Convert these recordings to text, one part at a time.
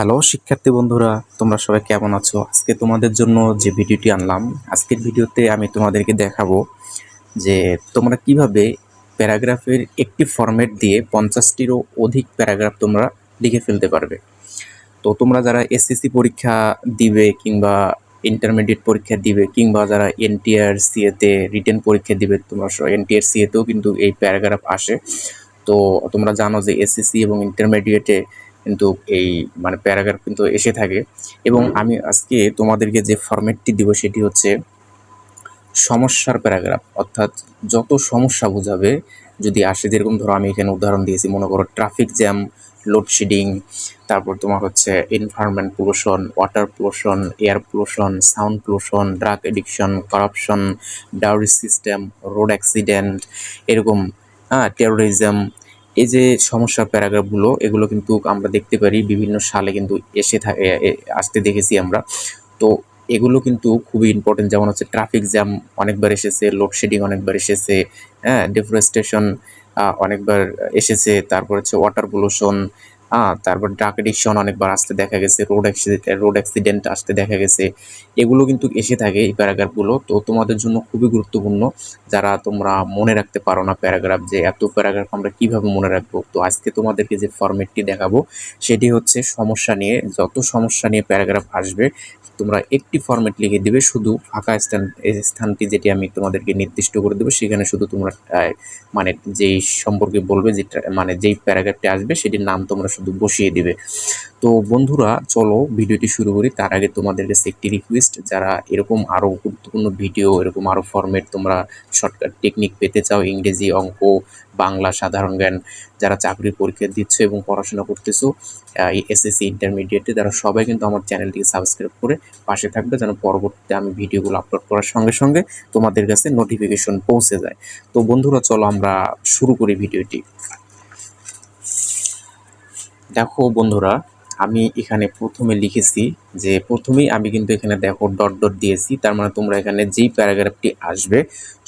Hello শিক্ষার্থী বন্ধুরা, তোমরা সবাই কেমন আছো? আজকে তোমাদের জন্য যে ভিডিওটি আনলাম, আজকের ভিডিওতে আমি তোমাদেরকে দেখাবো যে তোমরা কীভাবে প্যারাগ্রাফের একটি ফরম্যাট দিয়ে পঞ্চাশটিরও অধিক প্যারাগ্রাফ তোমরা লিখে ফেলতে পারবে। তো তোমরা যারা এসএসসি পরীক্ষা দিবে কিংবা ইন্টারমিডিয়েট পরীক্ষা দিবে কিংবা যারা এনটিআর সিএতে, রিটেন পরীক্ষা দিবে, তোমরা এনটিআর সিএতেও কিন্তু এই প্যারাগ্রাফ আসে। তো তোমরা জানো যে এসএসসি এবং ইন্টারমিডিয়েটে কিন্তু এই মানে প্যারাগ্রাফ কিন্তু এসে থাকে। এবং আমি আজকে তোমাদেরকে যে ফরম্যাটটি দিব সেটি হচ্ছে সমস্যার প্যারাগ্রাফ। অর্থাৎ যত সমস্যা বোঝাবে, যদি আসে, যেরকম ধরো আমি এখানে উদাহরণ দিয়েছি, মনে করো ট্রাফিক জ্যাম, লোডশেডিং, তারপর তোমার হচ্ছে environment pollution water pollution air pollution sound pollution drug addiction, corruption, dowry system, road accident, এরকম হ্যাঁ টেরোরিজম এই যে সমস্যা প্যারাগ্রাফগুলো, এগুলো কিন্তু আমরা দেখতে পারি, বিভিন্ন সালে কিন্তু এসে থাকে আসতে দেখেছি আমরা। তো এগুলো কিন্তু খুবই ইম্পর্টেন্ট যেমন হচ্ছে ট্রাফিক জ্যাম অনেকবার এসেছে লোডশেডিং অনেকবার এসেছে হ্যাঁ ডিফরেস্টেশন অনেকবার এসেছে, তারপর হচ্ছে ওয়াটার পলিউশন তারপর ড্রাগ এডিকশন অনেকবার আসতে দেখা গেছে রোড অ্যাক্সিডেন্ট রোড অ্যাক্সিডেন্ট আসতে দেখা গেছে। এগুলো কিন্তু এসে থাকে এই প্যারাগ্রাফগুলো তো তোমাদের জন্য খুবই গুরুত্বপূর্ণ যারা তোমরা মনে রাখতে পারো না প্যারাগ্রাফ যে এত প্যারাগ্রাফ আমরা কীভাবে মনে রাখব। তো আজকে তোমাদেরকে যে ফরম্যাটটি দেখাবো, সেটি হচ্ছে সমস্যা নিয়ে, যত সমস্যা নিয়ে প্যারাগ্রাফ আসবে, তোমরা একটি ফরম্যাট লিখে দিবে, শুধু ফাঁকা স্থান স্থানটি যেটি আমি তোমাদেরকে নির্দিষ্ট করে দেবো, সেখানে শুধু তোমরা মানে যেই সম্পর্কে বলবে, যেটা মানে যেই প্যারাগ্রাফটি আসবে, সেটির নাম তোমরা শুধু বসিয়ে দিবে। তো বন্ধুরা, চলো ভিডিওটি শুরু করি। তার আগে তোমাদের কাছে একটি রিকোয়েস্ট যারা এরকম আরও গুরুত্বপূর্ণ ভিডিও এরকম আরও ফরম্যাট তোমরা শর্টকাট টেকনিক পেতে চাও, ইংরেজি, অঙ্ক, বাংলা, সাধারণ জ্ঞান, যারা চাকরির পরীক্ষা দিচ্ছ এবং পড়াশোনা করতেছো এসএসসি ইন্টারমিডিয়েটে তারা সবাই কিন্তু আমার চ্যানেলটিকে সাবস্ক্রাইব করে পাশে থাকবে যেন পরবর্তীতে আমি ভিডিওগুলো আপলোড করার সঙ্গে সঙ্গে তোমাদের কাছে নোটিফিকেশন পৌঁছে যায়। তো বন্ধুরা, চলো আমরা শুরু করি ভিডিওটি দেখো বন্ধুরা, আমি এখানে প্রথমে লিখেছি যে প্রথমেই আমি কিন্তু এখানে দেখো ডট ডট দিয়েছি, তার মানে তোমরা এখানে যেই প্যারাগ্রাফটি আসবে,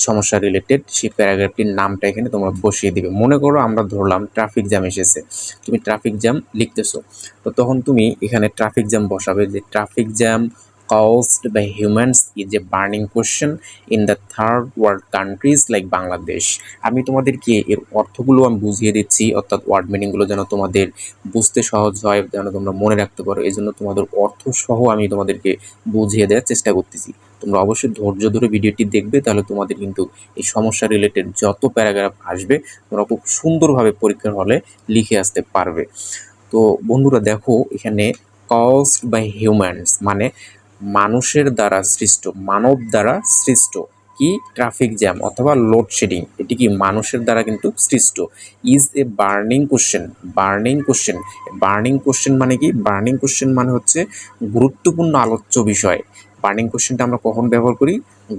সমস্যা রিলেটেড সেই প্যারাগ্রাফটির নামটা এখানে তোমরা বসিয়ে দিবে। মনে করো আমরা ধরলাম ট্রাফিক জ্যাম এসেছে, তুমি ট্রাফিক জ্যাম লিখতেছো, তো তখন তুমি এখানে ট্রাফিক জ্যাম বসাবে, যে traffic jam caused by humans is a burning question in the third world countries like Bangladesh আমি তোমাদেরকে এর অর্থগুলো আমি বুঝিয়ে দিচ্ছি, অর্থাৎ ওয়ার্ড মিনিংগুলো যেন তোমাদের বুঝতে সহজ হয়, যেন তোমরা মনে রাখতে পারো। এই জন্য তোমাদের অর্থ সহ আমি তোমাদেরকে বুঝিয়ে দেওয়ার চেষ্টা করতেছি। তোমরা অবশ্যই ধৈর্য ধরে ভিডিওটি দেখবে, তাহলে তোমাদের কিন্তু এই সমস্যা রিলেটেড যত প্যারাগ্রাফ আসবে, তোমরা খুব সুন্দরভাবে পরীক্ষার হলে লিখে আসতে পারবে। তো বন্ধুরা দেখো, এখানে কজড বাই হিউম্যানস মানে মানুষের দ্বারা সৃষ্ট, মানব দ্বারা সৃষ্ট। কি? ট্রাফিক জ্যাম অথবা লোডশেডিং এটি কি মানুষের দ্বারা কিন্তু সৃষ্ট? Is a burning question burning question burning question মানে কি? বার্নিং কোশ্চেন মানে হচ্ছে গুরুত্বপূর্ণ আলোচ্য বিষয়। বার্নিং কোশ্চেনটা আমরা কখন ব্যবহার করি?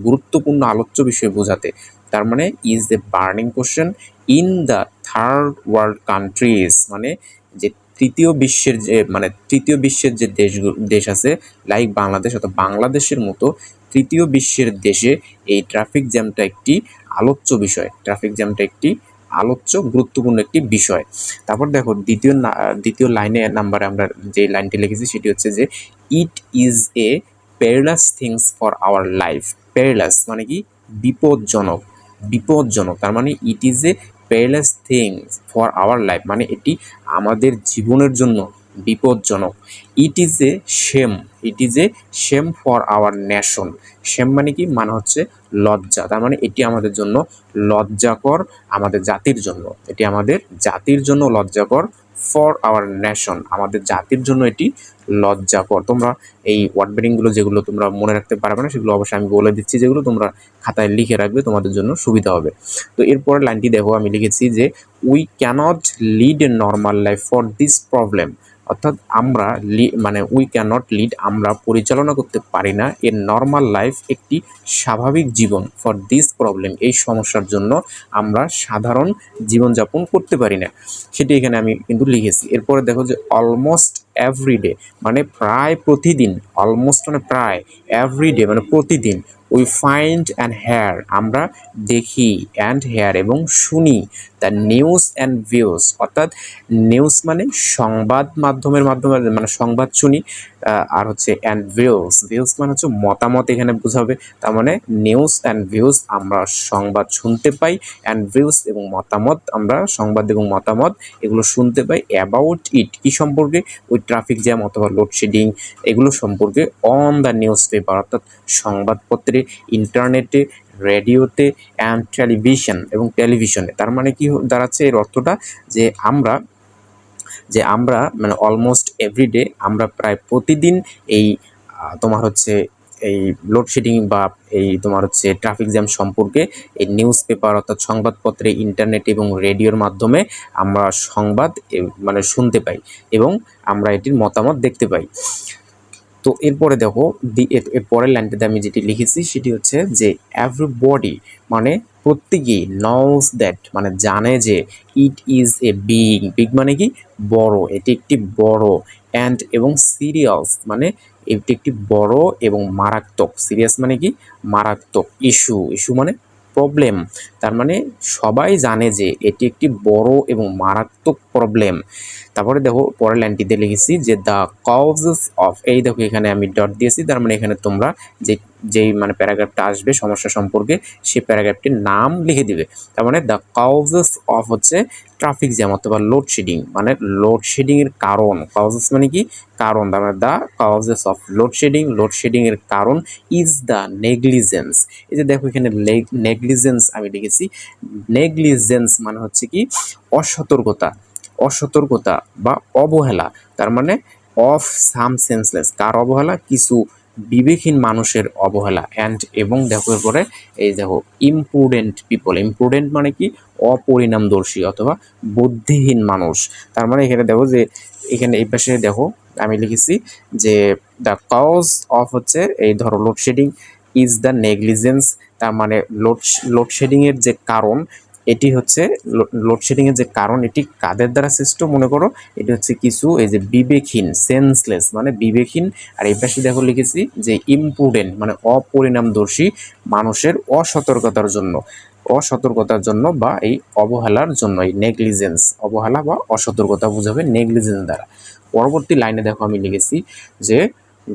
গুরুত্বপূর্ণ আলোচ্য বিষয় বোঝাতে। তার মানে is a burning question in the third world countries মানে যে তৃতীয় বিশ্বের যে মানে তৃতীয় বিশ্বের যে দেশ দেশ আছে, লাইক বাংলাদেশ অর্থাৎ বাংলাদেশের মতো তৃতীয় বিশ্বের দেশে এই ট্রাফিক জ্যামটা একটি আলোচ্য বিষয়। ট্রাফিক জ্যামটা একটি আলোচ্য গুরুত্বপূর্ণ একটি বিষয়। তারপর দেখো দ্বিতীয় দ্বিতীয় লাইনে নাম্বারে আমরা যে লাইনটি লিখেছি সেটি হচ্ছে যে it is a perilous things for our life perilous মানে কি? বিপজ্জনক। বিপজ্জনক। তার মানে it is a perilous things for our life মানে এটি আমাদের জীবনের জন্য বিপজ্জনক। It is a shame it is a shame for our nation shame মানে কি? মানে হচ্ছে লজ্জা। তার মানে এটি আমাদের জন্য লজ্জাকর আমাদের জাতির জন্য। এটি আমাদের জাতির জন্য লজ্জাকর ফর আওয়ার নেশন আমাদের জাতির জন্য এটি লজ্জাকর তোমরা এই ওয়ার্ড বেডিংগুলো যেগুলো তোমরা মনে রাখতে পারবে না, সেগুলো অবশ্যই আমি বলে দিচ্ছি, যেগুলো তোমরা খাতায় লিখে রাখবে, তোমাদের জন্য সুবিধা হবে। তো এরপরে লাইনটি দেখো, আমি লিখেছি যে we can't lead a normal life for this problem অর্থাৎ আমরা মানে উই ক্যানট লিড আমরা পরিচালনা করতে পারি না এর নর্মাল লাইফ একটি স্বাভাবিক জীবন ফর দিস প্রবলেম এই সমস্যার জন্য আমরা সাধারণ জীবনযাপন করতে পারি না। সেটি এখানে আমি কিন্তু লিখেছি। এরপরে দেখো যে অলমোস্ট এভরিডে মানে প্রায় প্রতিদিন অলমোস্ট মানে প্রায় এভরিডে মানে প্রতিদিন উই ফাইন্ড অ্যান্ড হেয়ার আমরা দেখি অ্যান্ড হেয়ার এবং শুনি দ্য নিউজ অ্যান্ড ভিউজ অর্থাৎ নিউজ মানে সংবাদ মাধ্যমের মাধ্যমে মানে সংবাদ শুনি আর হচ্ছে অ্যান্ড ভিউজ ভিউজ মানে হচ্ছে মতামত এখানে বোঝাবে। তার মানে নিউজ অ্যান্ড ভিউজ আমরা সংবাদ শুনতে পাই অ্যান্ড ভিউজ এবং মতামত আমরা সংবাদ এবং মতামত এগুলো শুনতে পাই। অ্যাবাউট ইট কি সম্পর্কে? ওই ট্রাফিক জ্যাম অথবা লোডশেডিং এগুলো সম্পর্কে অন দ্য নিউজ পেপার অর্থাৎ সংবাদপত্রে ইন্টারনেটে রেডিওতে অ্যান্ড টেলিভিশন এবং টেলিভিশনে তার মানে কি দাঁড়াচ্ছে এর অর্থটা? যে আমরা যে আমরা মানে অলমোস্ট এভরিডে আমরা প্রায় প্রতিদিন এই তোমার হচ্ছে এই লোডশেডিং বা এই তোমার হচ্ছে ট্রাফিক জ্যাম সম্পর্কে এই নিউজ পেপার অর্থাৎ সংবাদপত্রে ইন্টারনেট এবং রেডিওর মাধ্যমে আমরা সংবাদ মানে শুনতে পাই এবং আমরা এটির মতামত দেখতে পাই। তো এরপরে দেখো দি এর পরের লাইনটাতে আমি যেটি লিখেছি সেটি হচ্ছে যে এভরিবডি মানে প্রত্যেকেই নলস দ্যাট মানে জানে যে it is a big big মানে কি? বড়, এটি একটি বড় অ্যান্ড এবং সিরিয়াস মানে এটি একটি বড় এবং মারাত্মক সিরিয়াস মানে কি? মারাত্মক ইস্যু ইস্যু মানে প্রবলেম তার মানে সবাই জানে যে এটি একটি বড় এবং মারাত্মক প্রবলেম তারপরে দেখো, পরের লাইনটিতে লিখেছি যে দ্য কজেস অফ এই দেখো, এখানে আমি ডট দিয়েছি, তার মানে এখানে তোমরা যে যেই মানে প্যারাগ্রাফটা আসবে সমস্যা সম্পর্কে, সেই প্যারাগ্রাফটির নাম লিখে দিবে। তার মানে দ্য কজেস অফ হচ্ছে ট্রাফিক জ্যাম অথবা লোডশেডিং মানে লোডশেডিংয়ের কারণ। কজেস মানে কি? কারণ। তার মানে the causes of load shedding লোডশেডিংয়ের কারণ ইজ দ্য নেগলিজেন্স এই যে দেখো এখানে নেগলিজেন্স আমি লিখেছি। নেগলিজেন্স মানে হচ্ছে কি? অসতর্কতা। অসতর্কতা বা অবহেলা। তার মানে অফ সাম সেন্সলেস কার অবহেলা? কিছু বিবেকহীন মানুষের অবহেলা অ্যান্ড এবং দেখো এরপরে এই দেখো ইমপ্রুডেন্ট পিপল ইমপ্রুডেন্ট মানে কি? অপরিণামদর্শী অথবা বুদ্ধিহীন মানুষ। তার মানে এখানে দেখো যে, এখানে এই পাশে দেখো আমি লিখেছি যে দ্য কজ অফ হচ্ছে এই ধরো লোডশেডিং ইজ দ্য নেগলিজেন্স তার মানে লোড লোডশেডিংয়ের যে কারণ এটি হচ্ছে লোডশেডিংয়ের যে কারণ, এটি কাদের দ্বারা সৃষ্ট মনে করো? এটি হচ্ছে কিছু এই যে বিবেকহীন সেন্সলেস মানে বিবেকহীন। আর এই পাশে দেখো লিখেছি যে ইম্পুডেন্ট মানে অপরিণামদর্শী মানুষের অসতর্কতার জন্য। অসতর্কতার জন্য বা এই অবহেলার জন্য, এই নেগলিজেন্স অবহেলা বা অসতর্কতা বোঝাবে নেগলিজেন্স দ্বারা। পরবর্তী লাইনে দেখো আমি লিখেছি যে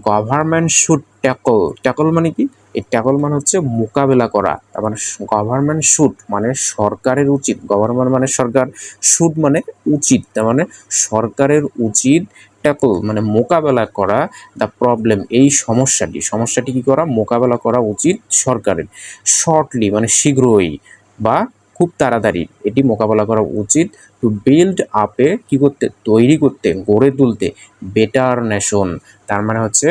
গভর্নমেন্ট শুড ট্যাকল ট্যাকল মানে কি? এই ট্যাকল মানে হচ্ছে মোকাবেলা করা, তার মানে গভর্নমেন্ট শুড মানে সরকারের উচিত গভর্নমেন্ট মানে সরকার শুড মানে উচিত, তার মানে সরকারের উচিত ট্যাকল মানে মোকাবেলা করা দ্য প্রবলেম এই সমস্যাটি সমস্যাটি কি করা, মোকাবেলা করা উচিত সরকারের শর্টলি মানে শীঘ্রই বা খুব তাড়াতাড়ি এটি মোকাবেলা করা উচিত টু বিল্ড আপে কি করতে, তৈরি করতে, গড়ে তুলতে বেটার নেশন তার মানে হচ্ছে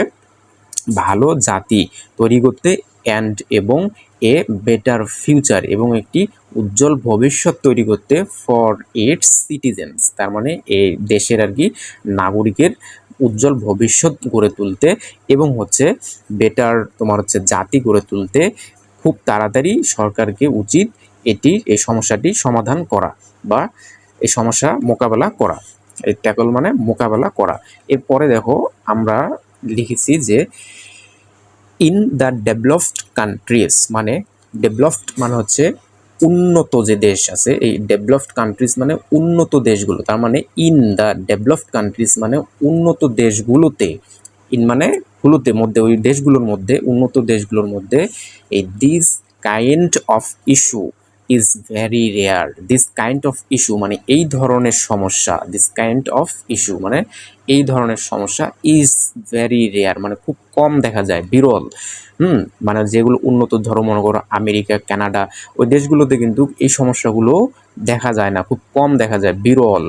ভালো জাতি তৈরি করতে অ্যান্ড এবং এ বেটার ফিউচার এবং একটি উজ্জ্বল ভবিষ্যৎ তৈরি করতে ফর ইটস সিটিজেন্স তার মানে এই দেশের আর কি নাগরিকের উজ্জ্বল ভবিষ্যৎ গড়ে তুলতে এবং হচ্ছে বেটার তোমার হচ্ছে জাতি গড়ে তুলতে খুব তাড়াতাড়ি সরকারকে উচিত এটি এই সমস্যাটি সমাধান করা বা এই সমস্যা মোকাবেলা করা। এই ট্যাকল মানে মোকাবেলা করা। এরপরে দেখো আমরা লিখেছি যে ইন দ্য ডেভেলপড কান্ট্রিজ মানে ডেভেলপড মানে হচ্ছে উন্নত যে দেশ আছে, এই ডেভেলপড কান্ট্রিজ মানে উন্নত দেশগুলো, তার মানে ইন দ্য ডেভেলপড কান্ট্রিজ মানে উন্নত দেশগুলোতে ইন মানে গুলোতে, মধ্যে, ওই দেশগুলোর মধ্যে, উন্নত দেশগুলোর মধ্যে, এই this kind of issue is very rare this kind of issue মানে এই ধরনের সমস্যা দিস কাইন্ড অফ ইস্যু মানে এই ধরনের সমস্যা ইজ ভেরি রেয়ার মানে খুব কম দেখা যায়, বিরল। হুম মানে যেগুলো উন্নত ধরো মনে করো আমেরিকা, কানাডা, ওই দেশগুলোতে কিন্তু এই সমস্যাগুলো দেখা যায় না, খুব কম দেখা যায়, বিরল।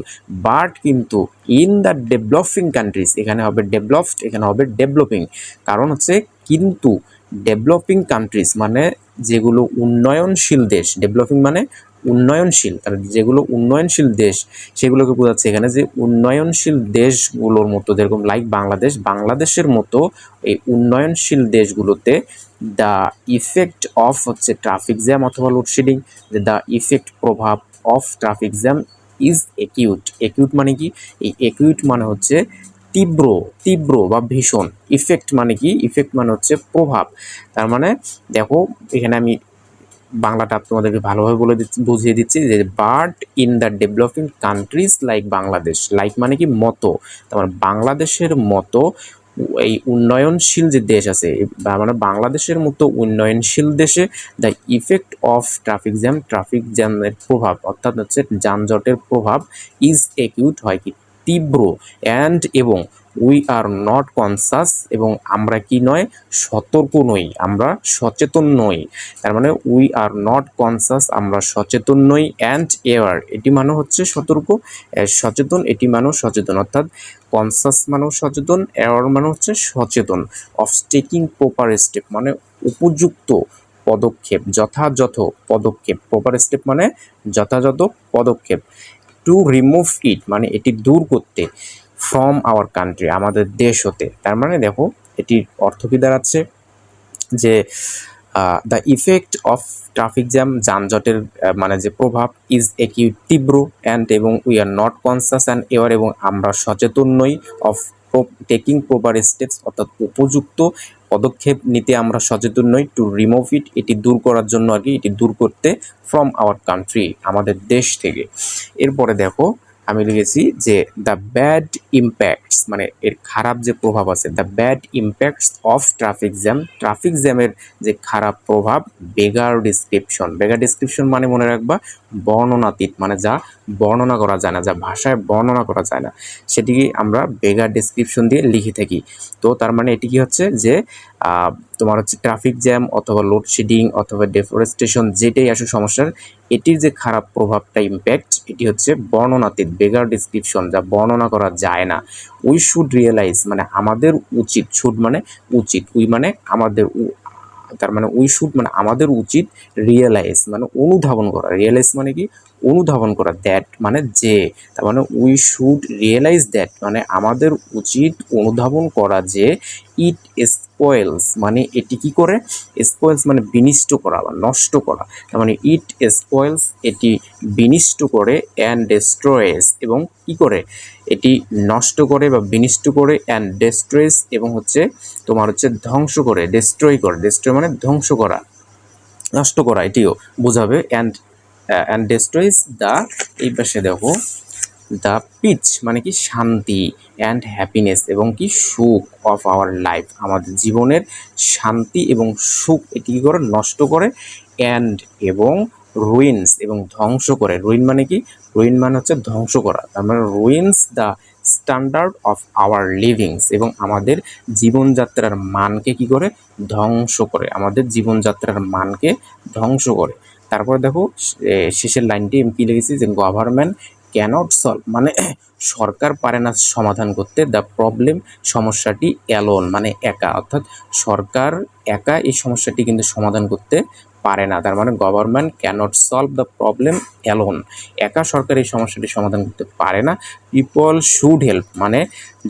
বাট কিন্তু ইন দ্য ডেভেলপিং কান্ট্রিজ এখানে হবে ডেভেলপড এখানে হবে ডেভেলপিং কারণ হচ্ছে কিন্তু ডেভেলপিং কান্ট্রিজ মানে যেগুলো উন্নয়নশীল দেশ ডেভেলপিং মানে উন্নয়নশীল, তার যেগুলো উন্নয়নশীল দেশ, সেগুলোকে বোঝাচ্ছে এখানে যে উন্নয়নশীল দেশগুলোর মতো, যেরকম লাইক বাংলাদেশ, বাংলাদেশের মতো এই উন্নয়নশীল দেশগুলোতে দ্য ইফেক্ট অফ হচ্ছে ট্রাফিক জ্যাম অথবা লোডশেডিং যে দ্য ইফেক্ট প্রভাব of traffic jam is acute acute মানে কি? এই একিউট মানে হচ্ছে তীব্র তীব্র বা ভীষণ। ইফেক্ট মানে কি? ইফেক্ট মানে হচ্ছে প্রভাব। তার মানে দেখো, এখানে আমি বাংলাটা তোমাদেরকে ভালোভাবে বলে দিচ্ছি, বুঝিয়ে দিচ্ছি যে but in the developing countries like Bangladesh like মানে কি? মতো। তার মানে বাংলাদেশের মতো এই উন্নয়নশীল যে দেশ আছে মানে বাংলাদেশের মতো উন্নয়নশীল দেশে the effect of traffic jam traffic জ্যামের প্রভাব, অর্থাৎ হচ্ছে যানজটের প্রভাব ইজ একিউট হয় কি? তীব্র অ্যান্ড এবং উই আর নট কনসাস এবং আমরা কি নয়, সতর্ক নই, আমরা সচেতন নই। তার মানে উই আর নট কনসাস আমরা সচেতন নই অ্যান্ড এয়ার এটি মানে হচ্ছে সতর্ক সচেতন, এটি মানেও সচেতন। অর্থাৎ কনসাস মানেও সচেতন এয়ার মানে হচ্ছে সচেতন। অফ টেকিং প্রপার স্টেপ মানে উপযুক্ত পদক্ষেপ, যথাযথ পদক্ষেপ। প্রপার স্টেপ মানে যথাযথ পদক্ষেপ। টু রিমুভ ইট মানে এটি দূর করতে ফ্রম আওয়ার কান্ট্রি আমাদের দেশ হতে। তার মানে দেখো, এটির অর্থ কি দাঁড়াচ্ছে? যে the effect of traffic jam যানজটের মানে যে প্রভাব ইজ একই তীব্র অ্যান্ড এবং we are not conscious and aware এবং আমরা সচেতন নই অফ টেকিং প্রপার স্টেপস অর্থাৎ উপযুক্ত পদক্ষেপ নিতে আমরা সচেতন নই টু রিমুভ ইট এটি দূর করার জন্য আর কি, এটি দূর করতে ফ্রম আওয়ার কান্ট্রি আমাদের দেশ থেকে। এরপরে দেখো আমি লিখেছি যে দ্য ব্যাড ইম্প্যাক্টস মানে এর খারাপ যে প্রভাব আছে the bad impacts of traffic jam traffic জ্যামের যে খারাপ প্রভাব, বেগার ডিসক্রিপশন বেগার ডিসক্রিপশন মানে মনে রাখবা বর্ণনাতীত মানে যা বর্ণনা করা যায় না, যা ভাষায় বর্ণনা করা যায় না, সেটিকে আমরা বেগার ডিসক্রিপশন দিয়ে লিখে থাকি। তো তার মানে এটি কি হচ্ছে যে তোমার হচ্ছে ট্রাফিক জ্যাম অথবা লোডশেডিং অথবা ডেফরেস্টেশন যেটাই আসুক সমস্যার, এটির যে খারাপ প্রভাবটা ইম্প্যাক্ট এটি হচ্ছে বর্ণনাতীত, বেগার ডিসক্রিপশন যা বর্ণনা করা যায় না। উই শুড রিয়েলাইজ মানে আমাদের উচিত শুড মানে উচিত উই মানে আমাদের তার মানে উই শুড মানে আমাদের উচিত রিয়েলাইজ মানে অনুধাবন করা। রিয়েলাইজ মানে কি? অনুধাবন করা। দ্যাট মানে যে। তার মানে উই শুড রিয়েলাইজ দ্যাট মানে আমাদের উচিত অনুধাবন করা যে ইট স্পয়েলস মানে এটি কি করে? স্পয়েলস মানে বিনিষ্ট করা বা নষ্ট করা। তার মানে ইট স্পয়েলস এটি বিনিষ্ট করে অ্যান্ড ডেস্ট্রয়েস এবং কি করে? এটি নষ্ট করে বা বিনিষ্ট করে অ্যান্ড ডেস্ট্রয়েস এবং হচ্ছে তোমার হচ্ছে ধ্বংস করে ডেস্ট্রয় করে। ডেস্ট্রয় মানে ধ্বংস করা, নষ্ট করা, এটিও বোঝাবে। অ্যান্ড অ্যান্ড ডেস্ট্রয়েস দ্য এই পাশে দেখো দ্য পিচ মানে কি শান্তি অ্যান্ড হ্যাপিনেস এবং কি সুখ অফ আওয়ার লাইফ আমাদের জীবনের শান্তি এবং সুখ এটি কী করে? নষ্ট করে। অ্যান্ড এবং রুইন্স এবং ধ্বংস করে। রুইন মানে কি? রুইন মানে হচ্ছে ধ্বংস করা। তার মানে ruins the standard of our livings এবং আমাদের জীবনযাত্রার মানকে কি করে? ধ্বংস করে। আমাদের জীবনযাত্রার মানকে ধ্বংস করে। তারপরে দেখো শেষের লাইনটি আমি কি লিখেছি যে গভর্নমেন্ট ক্যানট সলভ মানে সরকার পারে না সমাধান করতে। দ্য প্রবলেম সমস্যাটি অ্যালোন মানে একা। অর্থাৎ সরকার একা এই সমস্যাটি কিন্তু সমাধান করতে পারে না। তার মানে government can't solve the problem alone একা সরকার এই সমস্যাটি সমাধান করতে পারে না। পিপল শুড হেল্প মানে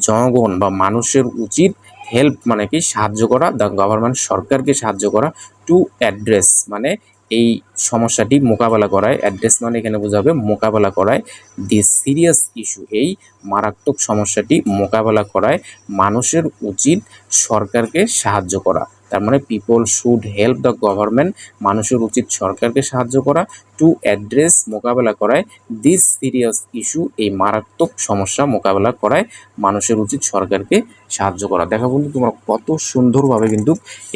জনগণ বা মানুষের উচিত হেল্প মানে কি, সাহায্য করা দ্য গভর্নমেন্ট সরকারকে সাহায্য করা টু অ্যাড্রেস মানে এই সমস্যাটি মোকাবেলা করায়। অ্যাড্রেস মানে এখানে বোঝাবে মোকাবেলা করায়। দি সিরিয়াস ইস্যু এই মারাত্মক সমস্যাটি মোকাবেলা করায়। মানুষের উচিত সরকারকে সাহায্য করা। তার মানে people should help the government মানুষের উচিত সরকারকে সাহায্য করা টু অ্যাড্রেস মোকাবেলা করায় দিস সিরিয়াস ইস্যু এই মারাত্মক সমস্যা মোকাবেলা করায়, মানুষের উচিত সরকারকে সাহায্য করা। দেখা বন্ধু, তোমরা কত সুন্দরভাবে কিন্তু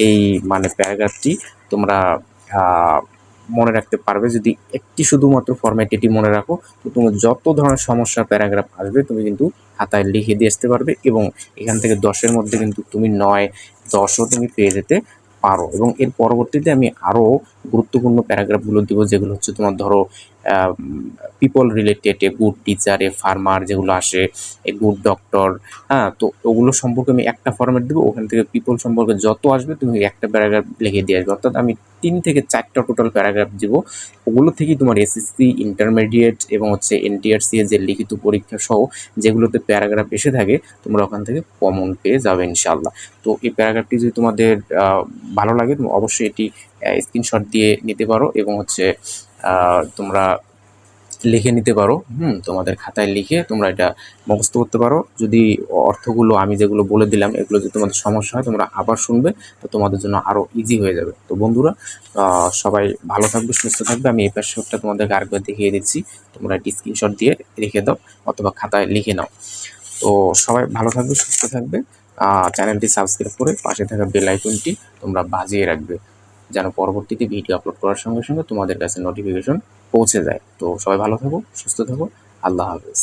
এই মানে প্যারাগ্রাফটি তোমরা মনে রাখতে পারবে যদি একটি শুধুমাত্র ফরম্যাট এটি মনে রাখো, তো তুমি যত ধরনের সমস্যা প্যারাগ্রাফ আসবে, তুমি কিন্তু খাতায় লিখে দিয়ে আসতে পারবে এবং এখান থেকে দশের মধ্যে কিন্তু তুমি নয়, দশও তুমি পেয়ে যেতে পারো। এবং এর পরবর্তীতে আমি আরও গুরুত্বপূর্ণ প্যারাগ্রাফগুলো দিব, যেগুলো হচ্ছে তোমার ধরো people related a good teacher a farmer যেগুলো আসে, এ গুড ডক্টর হ্যাঁ তো ওগুলো সম্পর্কে আমি একটা ফরম্যাট দেবো, ওখান থেকে পিপল সম্পর্কে যত আসবে তুমি একটা প্যারাগ্রাফ লিখে দিয়ে আসবে। অর্থাৎ আমি তিন থেকে চারটা টোটাল প্যারাগ্রাফ দিব, ওগুলো থেকেই তোমার এসএসসি ইন্টারমিডিয়েট এবং হচ্ছে এনটিআরসি এর যে লিখিত পরীক্ষা সহ যেগুলোতে প্যারাগ্রাফ এসে থাকে, তোমরা ওখান থেকে কমন পেয়ে যাবে ইনশাল্লাহ তো এই প্যারাগ্রাফটি যদি তোমাদের ভালো লাগে, তুমি অবশ্যই এটি স্ক্রিনশট দিয়ে নিতে পারো এবং হচ্ছে তোমরা লিখে নিতে পারো, হুম, তোমাদের খাতায় লিখে তোমরা এটা মুখস্থ করতে পারো। যদি অর্থগুলো আমি যেগুলো বলে দিলাম, এগুলো যদি তোমাদের সমস্যা হয়, তোমরা আবার শুনবে, তো তোমাদের জন্য আরও ইজি হয়ে যাবে। তো বন্ধুরা সবাই ভালো থাকবে, সুস্থ থাকবে। আমি এই প্যাসওয়ার্ডটা তোমাদেরকে আরেকবার দেখিয়ে দিচ্ছি। তোমরা একটি স্ক্রিনশট দিয়ে রেখে দাও অথবা খাতায় লিখে নাও। তো সবাই ভালো থাকবে, সুস্থ থাকবে। চ্যানেলটি সাবস্ক্রাইব করে পাশে থাকা বেল আইকনটি তোমরা বাজিয়ে রাখবে। যেন পরবর্তীতে ভিডিও আপলোড করার সঙ্গে সঙ্গে তোমাদের কাছে নোটিফিকেশন পৌঁছে যায়। তো সবাই ভালো থাকো, সুস্থ থাকো। আল্লাহ হাফেজ।